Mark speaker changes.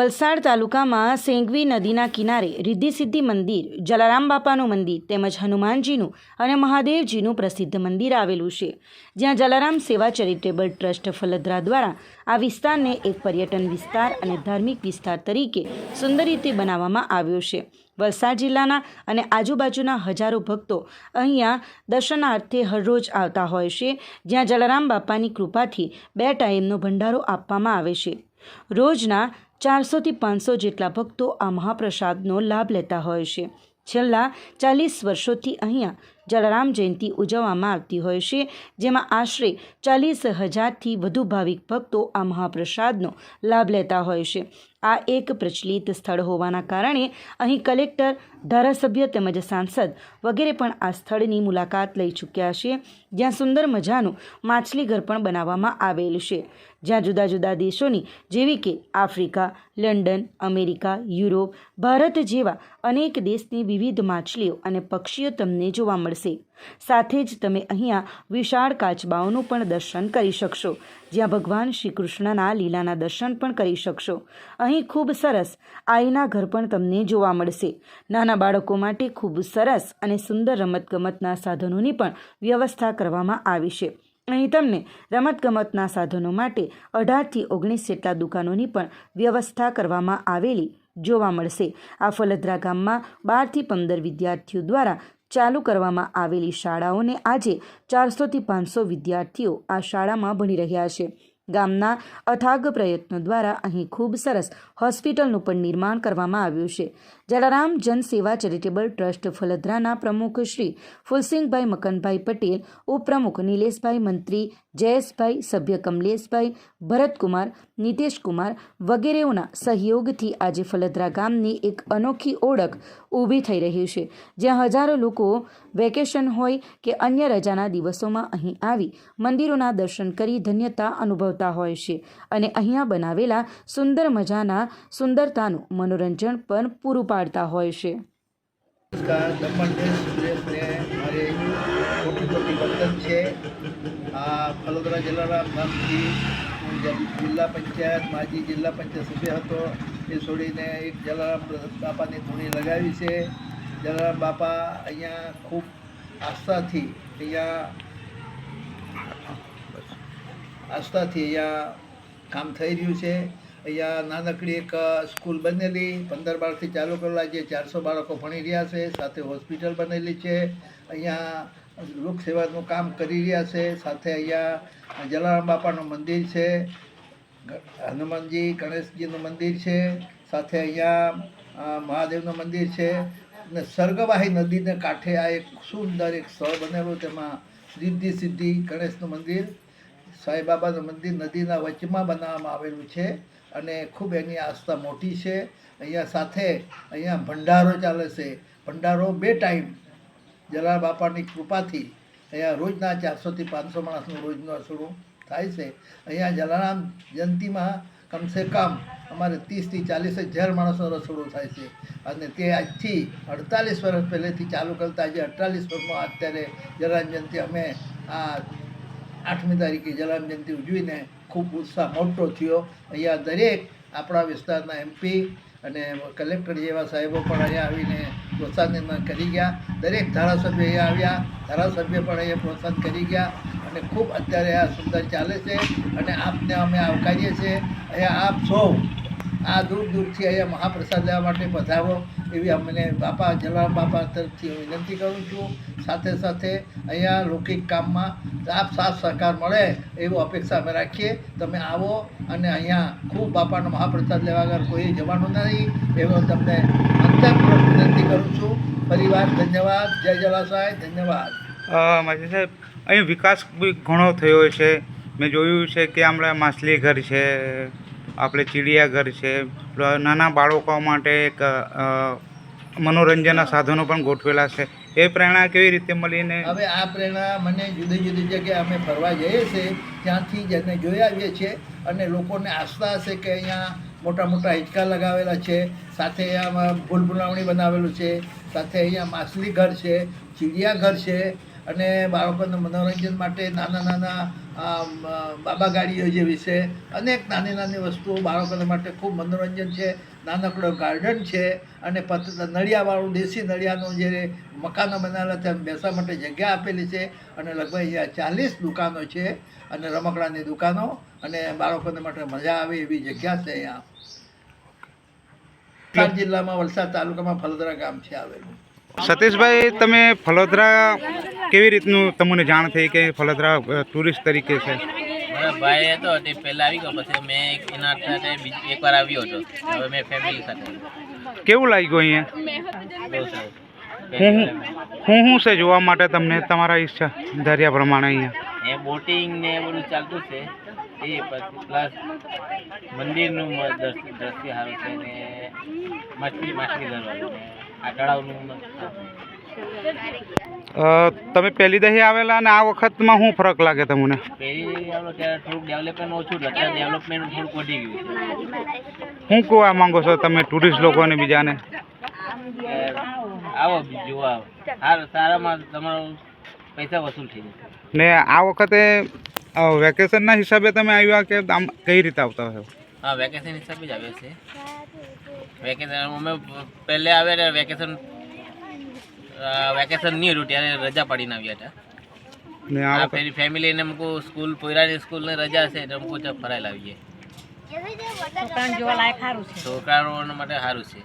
Speaker 1: વલસાડ તાલુકામાં સેંગવી નદીના કિનારે રિદ્ધિસિદ્ધિ મંદિર, જલારામ બાપાનું મંદિર તેમજ હનુમાનજીનું અને મહાદેવજીનું પ્રસિદ્ધ મંદિર આવેલું છે. જ્યાં જલારામ સેવા ચેરિટેબલ ટ્રસ્ટ ફલદ્રા દ્વારા આ વિસ્તારને એક પર્યટન વિસ્તાર અને ધાર્મિક વિસ્તાર તરીકે સુંદર રીતે બનાવવામાં આવ્યો છે. વલસાડ જિલ્લાના અને આજુબાજુના હજારો ભક્તો અહીંયા દર્શનાર્થે હરરોજ આવતા હોય છે, જ્યાં જલારામ બાપાની કૃપાથી બે ટાઈમનો ભંડારો આપવામાં આવે છે. રોજના ચારસોથી પાંચસો જેટલા ભક્તો આ મહાપ્રસાદનો લાભ લેતા હોય છે. છેલ્લા ચાલીસ વર્ષોથી અહીંયા જલારામ જયંતિ ઉજવવામાં આવતી હોય છે, જેમાં આશરે ચાલીસ હજારથી વધુ ભાવિક ભક્તો આ મહાપ્રસાદનો લાભ લેતા હોય છે. આ એક પ્રચલિત સ્થળ હોવાના કારણે અહીં કલેક્ટર, ધારાસભ્ય તેમજ સાંસદ વગેરે પણ આ સ્થળની મુલાકાત લઈ ચૂક્યા છે. જ્યાં સુંદર મજાનું માછલીઘર પણ બનાવવામાં આવેલ છે. જ્યાં જુદા જુદા દેશોની, જેવી કે Africa, London, America, Europe, Bharat જેવા અનેક દેશની વિવિધ માછલીઓ અને પક્ષીઓ તમને જોવા મળશે. સાથે જ તમે અહીંયા વિશાળ કાચબાઓનું પણ દર્શન કરી શકશો. જ્યાં ભગવાન શ્રી કૃષ્ણના લીલાના દર્શન પણ કરી શકશો. અહીં ખૂબ સરસ આઈના ઘર પણ તમને જોવા મળશે. નાના બાળકો માટે ખૂબ સરસ અને સુંદર રમતગમતના સાધનોની પણ વ્યવસ્થા કરવામાં આવી છે. અહીં તમને રમતગમતના સાધનો માટે અઢારથી ઓગણીસ જેટલા દુકાનોની પણ વ્યવસ્થા કરવામાં આવેલી જોવા મળશે. આ ફલદ્રા ગામમાં બારથી પંદર વિદ્યાર્થીઓ દ્વારા ચાલુ કરવામાં આવેલી શાળાઓને આજે ચારસોથી પાંચસો વિદ્યાર્થીઓ આ શાળામાં ભણી રહ્યા છે. ગામના અથાગ પ્રયત્નો દ્વારા અહીં ખૂબ સરસ હોસ્પિટલનું પણ નિર્માણ કરવામાં આવ્યું છે. જલારામ જનસેવા ચેરિટેબલ ટ્રસ્ટ ફલદ્રાના પ્રમુખ શ્રી ફુલસિંહભાઈ મકનભાઈ પટેલ, ઉપપ્રમુખ નિલેશભાઈ મંત્રી, જયેશભાઈ સભ્ય કમલેશભાઈ, ભરતકુમાર, નિતેશકુમાર વગેરેઓના સહયોગથી આજે ફલદ્રા ગામની એક અનોખી ઓળખ ઊભી થઈ રહી છે. જ્યાં હજારો લોકો વેકેશન હોય કે અન્ય રજાના દિવસોમાં અહીં આવી મંદિરોના દર્શન કરી ધન્યતા અનુભવતા હોય છે. અને અહીંયા બનાવેલા સુંદર મજાના સુંદરતાનું મનોરંજન પણ પૂરું પાડતા હોય છે.
Speaker 2: વડોદરા જિલ્લાના ગામથી જિલ્લા પંચાયત, માજી જિલ્લા પંચાયત સભ્ય હતો, એ છોડીને એક જલારામ બાપાની ધૂણી લગાવી છે. જલારામ બાપા અહીંયા ખૂબ આસ્થાથી અહીંયા આસ્થાથી અહીંયા કામ થઈ રહ્યું છે. અહીંયા નાનકડી એક સ્કૂલ બનેલી, પંદર બારથી ચાલુ કરેલા જે ચારસો બાળકો ભણી રહ્યા છે, સાથે હોસ્પિટલ બનેલી છે. અહીંયા લોકસેવાનું કામ કરી રહ્યા છે. સાથે અહીંયા જલારામ બાપાનું મંદિર છે. હનુમાનજી, ગણેશજીનું મંદિર છે. સાથે અહીંયા મહાદેવનું મંદિર છે. અને સર્ગવાહી નદીને કાંઠે આ એક સુંદર એક સ્થળ બનેલું, તેમાં સિદ્ધિ સિદ્ધિ ગણેશનું મંદિર સાંઈબાબાનું મંદિર નદીના વચમાં બનાવવામાં આવેલું છે અને ખૂબ એની આસ્થા મોટી છે. અહીંયા સાથે અહીંયા ભંડારો ચાલે છે. ભંડારો બે ટાઈમ જલાલ બાપાની કૃપાથી અહીંયા રોજના ચારસોથી પાંચસો માણસનું રોજનું અસરું થાય છે. અહીંયા જલારામ જયંતિમાં કમસે કમ અમારે ત્રીસથી ચાલીસ હજાર માણસનો રસોડો થાય છે. અને તે આજથી અડતાલીસ વર્ષ પહેલેથી ચાલુ કરતા આજે અડતાલીસ વર્ષમાં અત્યારે જલારામ જયંતિ અમે આ આઠમી તારીખે જલારામ જયંતિ ઉજવીને ખૂબ ઉત્સાહ મોટો થયો. અહીંયા દરેક આપણા વિસ્તારના એમપી અને કલેક્ટર જેવા સાહેબો પણ અહીંયા આવીને પ્રોત્સાહન નિર્માણ કરી ગયા. દરેક ધારાસભ્ય અહીંયા આવ્યા. ધારાસભ્ય પણ અહીંયા પ્રોત્સાહન કરી ગયા અને ખૂબ અત્યારે આ સુંદર ચાલે છે અને આપને અમે આવકારીએ છીએ. અહીંયા આપ સૌ આ દૂર દૂરથી અહીંયા મહાપ્રસાદ લેવા માટે પધારો એવી અમને બાપા, જલારામ બાપા તરફથી વિનંતી કરું છું. સાથે સાથે અહીંયા લૌકિક કામમાં આપ સાથ સહકાર મળે એવું અપેક્ષા અમે રાખીએ. તમે આવો અને અહીંયા ખૂબ બાપાનો મહાપ્રસાદ લેવા આગળ કોઈ જવાનું નથી એવો તમને અંતરપૂર્વક વિનંતી કરું છું. પરિવાર, ધન્યવાદ. જય જલાસાય ધન્યવાદ.
Speaker 3: માજી સાહેબ, અહીં વિકાસ બી ઘણો થયો છે. મેં જોયું છે કે હમણાં માછલી ઘર છે. આપણે ચીડિયાઘર છે. નાના બાળકો માટે એક મનોરંજનના સાધનો પણ ગોઠવેલા છે. એ પ્રેરણા કેવી રીતે મળીને
Speaker 2: હવે આ પ્રેરણા મને જુદી જુદી જગ્યાએ અમે ફરવા જઈએ છીએ. ત્યાંથી જ એને જોઈ આવીએ છીએ અને લોકોને આસ્થા હશે કે અહીંયા મોટા મોટા હિંચકા લગાવેલા છે. સાથે અહીંયા ભૂલ ભૂલાવણી બનાવેલું છે. સાથે અહીંયા માછલી ઘર છે, ચીડિયાઘર છે અને બાળકોને મનોરંજન માટે નાના નાના બાબા ગાડીઓ જેવી છે અનેક નાની નાની વસ્તુઓ બાળકોને માટે ખૂબ મનોરંજન છે. નાનકડો ગાર્ડન છે અને પત નળિયાવાળું દેશી નળિયાનું જે મકાનો બનાવેલા છે બેસવા માટે જગ્યા આપેલી છે અને લગભગ અહીંયા ચાલીસ દુકાનો છે અને રમકડાની દુકાનો અને બાળકોને માટે મજા આવે એવી જગ્યા છે અહીંયા. વલસાડ જિલ્લામાં વલસાડ તાલુકામાં ફલદરા ગામ છે આવેલું.
Speaker 3: સતીશભાઈ તમે ફલોદરા કેવી રીતનું તમને જાણ થઈ કે ફલોદરા ટુરિસ્ટ તરીકે છે?
Speaker 4: ભાઈ હતો તે પહેલા આવી ગયો પછી મેં એક એના સાથે એકવાર આવ્યો હતો. હવે મેં ફેમિલી સાથે
Speaker 3: કેવું લાગ્યું અહીંયા? હું હું હું છે જોવા માટે તમને? તમારા ઈચ્છા દરિયા પ્રમાણે અહીંયા?
Speaker 4: એ બોટિંગ ને બધું ચાલતું છે. એ પછી પ્લસ મંદિરનું દ્રશ્ય સારું છે ને માછલી માછલી ધરવાનું
Speaker 3: તમે પહેલી દહી આવેલા અને આ વખતમાં શું ફરક લાગે તમને?
Speaker 4: પહેલી ગયું
Speaker 3: શું કહેવા માંગો છો તમે ટુરિસ્ટ લોકોને બીજાને? ને આ વખતે વેકેશનના હિસાબે તમે આવ્યા કે આમ કઈ રીતે આવતા હોય?
Speaker 4: વેકેશન હિસાબે જ આવ્યા છે વેકેશન અમે પહેલે આવ્યા ત્યારે વેકેશન વેકેશન નહીં હતું ત્યારે રજા પાડીને આવ્યા હતા.
Speaker 3: ને આ
Speaker 4: ફેરી ફેમિલીને અમુક સ્કૂલ પોયરાની સ્કૂલની રજા છે એટલે અમુક ફરાયેલા આવીએ છોકરાઓ માટે સારું છે.